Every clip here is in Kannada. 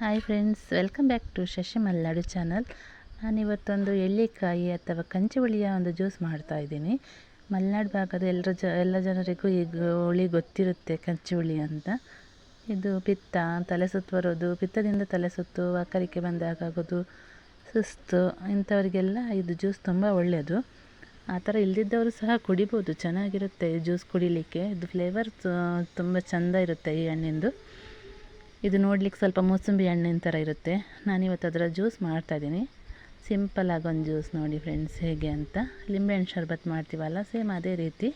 Hi friends welcome back to Shashi Malnad channel ನಾನಿವತ್ತೊಂದು ಎಳ್ಳಿಕಾಯಿ ಅಥವಾ ಕಂಚಿ ಹುಳಿಯ ಒಂದು ಜ್ಯೂಸ್ ಮಾಡ್ತಾ ಇದ್ದೀನಿ. ಮಲೆನಾಡು ಭಾಗದ ಎಲ್ಲರ ಜ, ಎಲ್ಲ ಜನರಿಗೂ ಈಗ ಹುಳಿ ಗೊತ್ತಿರುತ್ತೆ ಕಂಚಿ ಹುಳಿ ಅಂತ. ಇದು ಪಿತ್ತ, ತಲೆ ಸುತ್ತು ಬರೋದು ಪಿತ್ತದಿಂದ ತಲೆ ಸುತ್ತು ಬಂದಾಗ ಆಗೋದು ಸುಸ್ತು, ಇಂಥವರಿಗೆಲ್ಲ ಇದು ಜ್ಯೂಸ್ ತುಂಬ ಒಳ್ಳೆಯದು ಆ ಥರ ಇಲ್ದಿದ್ದವರು ಸಹ ಕುಡಿಬೋದು, ಚೆನ್ನಾಗಿರುತ್ತೆ ಜ್ಯೂಸ್ ಕುಡಿಲಿಕ್ಕೆ. ಇದು ಫ್ಲೇವರ್ ತುಂಬ ಚೆಂದ ಇರುತ್ತೆ ಈ ಹಣ್ಣಿಂದು. ಇದು ನೋಡ್ಲಿಕ್ಕೆ ಸ್ವಲ್ಪ ಮೂಸಂಬಿ ಹಣ್ಣಿನ ಥರ ಇರುತ್ತೆ. ನಾನಿವತ್ತು ಅದರ ಜ್ಯೂಸ್ ಮಾಡ್ತಾಯಿದ್ದೀನಿ. ಸಿಂಪಲ್ ಒಂದು ಜ್ಯೂಸ್ ನೋಡಿ ಫ್ರೆಂಡ್ಸ್ ಹೇಗೆ ಅಂತ. ಲಿಂಬೆಹಣ್ಣು ಶರ್ಬತ್ ಮಾಡ್ತೀವಲ್ಲ, ಸೇಮ್ ಅದೇ ರೀತಿ.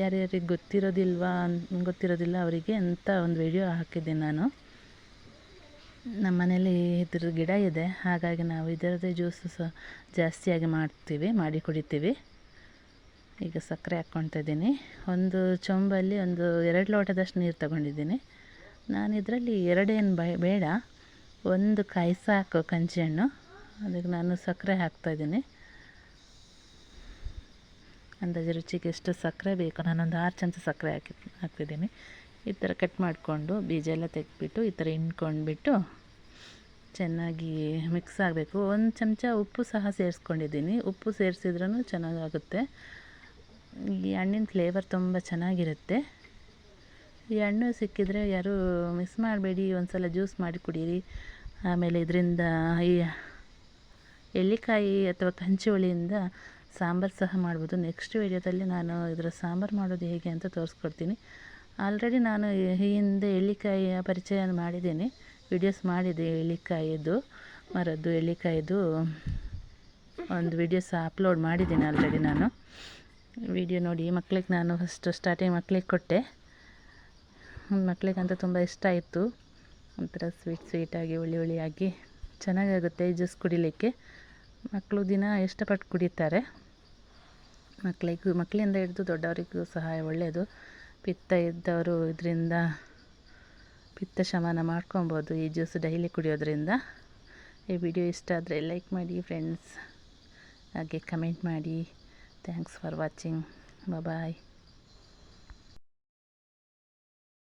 ಯಾರ್ಯಾರಿಗೆ ಗೊತ್ತಿರೋದಿಲ್ವಾ ಗೊತ್ತಿರೋದಿಲ್ಲ ಅವರಿಗೆ ಅಂತ ಒಂದು ವಿಡಿಯೋ ಹಾಕಿದ್ದೀನಿ ನಾನು. ನಮ್ಮ ಮನೇಲಿ ಇದ್ರ ಗಿಡ ಇದೆ, ಹಾಗಾಗಿ ನಾವು ಇದರದೇ ಜ್ಯೂಸು ಸಹ ಜಾಸ್ತಿಯಾಗಿ ಮಾಡ್ತೀವಿ, ಮಾಡಿ ಕುಡಿತೀವಿ. ಈಗ ಸಕ್ಕರೆ ಹಾಕ್ಕೊಳ್ತಾ ಇದ್ದೀನಿ. ಒಂದು ಚೊಂಬಲ್ಲಿ ಒಂದು ಎರಡು ಲೋಟದಷ್ಟು ನೀರು ತಗೊಂಡಿದ್ದೀನಿ. ನಾನು ಇದರಲ್ಲಿ ಎರಡೇನು ಬೇಡ. ಒಂದು ಕಾಯಿ ಸಾಕು ಕಂಚಿ ಹಣ್ಣು ಅದಕ್ಕೆ ನಾನು ಸಕ್ಕರೆ ಹಾಕ್ತಾಯಿದ್ದೀನಿ. ಅಂದಾಜು ರುಚಿಗೆ ಎಷ್ಟು ಸಕ್ಕರೆ ಬೇಕು? ನಾನೊಂದು ಆರು ಚಮಚ ಸಕ್ಕರೆ ಹಾಕಿ, ಹಾಕ್ತಿದ್ದೀನಿ. ಈ ಥರ ಕಟ್ ಮಾಡಿಕೊಂಡು ಬೀಜ ಎಲ್ಲ ತೆಗೆದ್ಬಿಟ್ಟು ಈ ಥರ ಹಿಂಡ್ಕೊಂಡ್ಬಿಟ್ಟು ಚೆನ್ನಾಗಿ ಮಿಕ್ಸ್ ಆಗಬೇಕು. ಒಂದು ಚಮಚ ಉಪ್ಪು ಸಹ ಸೇರಿಸ್ಕೊಂಡಿದ್ದೀನಿ. ಉಪ್ಪು ಸೇರಿಸಿದ್ರೂ ಚೆನ್ನಾಗಾಗುತ್ತೆ. ಈ ಹಣ್ಣಿನ ಫ್ಲೇವರ್ ತುಂಬ ಚೆನ್ನಾಗಿರುತ್ತೆ. ಈ ಹಣ್ಣು ಸಿಕ್ಕಿದರೆ ಯಾರೂ ಮಿಸ್ ಮಾಡಬೇಡಿ ಒಂದು ಸಲ ಜ್ಯೂಸ್ ಮಾಡಿ ಕುಡೀರಿ. ಆಮೇಲೆ ಇದರಿಂದ ಈ ಎಳ್ಳಿಕಾಯಿ ಅಥವಾ ಕಂಚಿ ಹುಳಿಯಿಂದ ಸಾಂಬಾರು ಸಹ ಮಾಡ್ಬೋದು. ನೆಕ್ಸ್ಟ್ ವೀಡಿಯೋದಲ್ಲಿ ನಾನು ಇದರ ಸಾಂಬಾರು ಮಾಡೋದು ಹೇಗೆ ಅಂತ ತೋರಿಸ್ಕೊಡ್ತೀನಿ. ಆಲ್ರೆಡಿ ನಾನು ಈ ಹಿಂದೆ ಎಳ್ಳಿಕಾಯಿಯ ಪರಿಚಯ ಮಾಡಿದ್ದೀನಿ. ವಿಡಿಯೋಸ್ ಮಾಡಿದೆ ಎಳ್ಳಿಕಾಯಿದು, ಮರದ್ದು ಎಳ್ಳಿಕಾಯಿದು. ಒಂದು ವಿಡಿಯೋಸ್ ಅಪ್ಲೋಡ್ ಮಾಡಿದ್ದೀನಿ ಆಲ್ರೆಡಿ ನಾನು. ವಿಡಿಯೋ ನೋಡಿ ಮಕ್ಳಿಗೆ ನಾನು ಫಸ್ಟು ಸ್ಟಾರ್ಟಿಂಗ್ ಮಕ್ಳಿಗೆ ಕೊಟ್ಟೆ. ಮಕ್ಕಳಿಗಂತೂ ತುಂಬ ಇಷ್ಟ ಆಯಿತು. ಒಂಥರ ಸ್ವೀಟ್ ಸ್ವೀಟಾಗಿ ಹುಳಿ ಹುಳಿಯಾಗಿ ಚೆನ್ನಾಗಾಗುತ್ತೆ ಜ್ಯೂಸ್ ಕುಡಿಲಿಕ್ಕೆ. ಮಕ್ಕಳು ದಿನ ಇಷ್ಟಪಟ್ಟು ಕುಡಿತಾರೆ. ಮಕ್ಕಳಿಗೂ ಮಕ್ಕಳಿಂದ ಹಿಡಿದು ದೊಡ್ಡವರಿಗೂ ಸಹ ಒಳ್ಳೆಯದು ಪಿತ್ತ ಇದ್ದವರು ಇದರಿಂದ, ಪಿತ್ತ ಶಮನ ಮಾಡ್ಕೊಬೋದು ಈ ಜ್ಯೂಸ್ ಡೈಲಿ ಕುಡಿಯೋದ್ರಿಂದ. ಈ ವಿಡಿಯೋ ಇಷ್ಟ ಆದರೆ ಲೈಕ್ ಮಾಡಿ ಫ್ರೆಂಡ್ಸ್ ಹಾಗೆ ಕಮೆಂಟ್ ಮಾಡಿ. Thanks for watching bye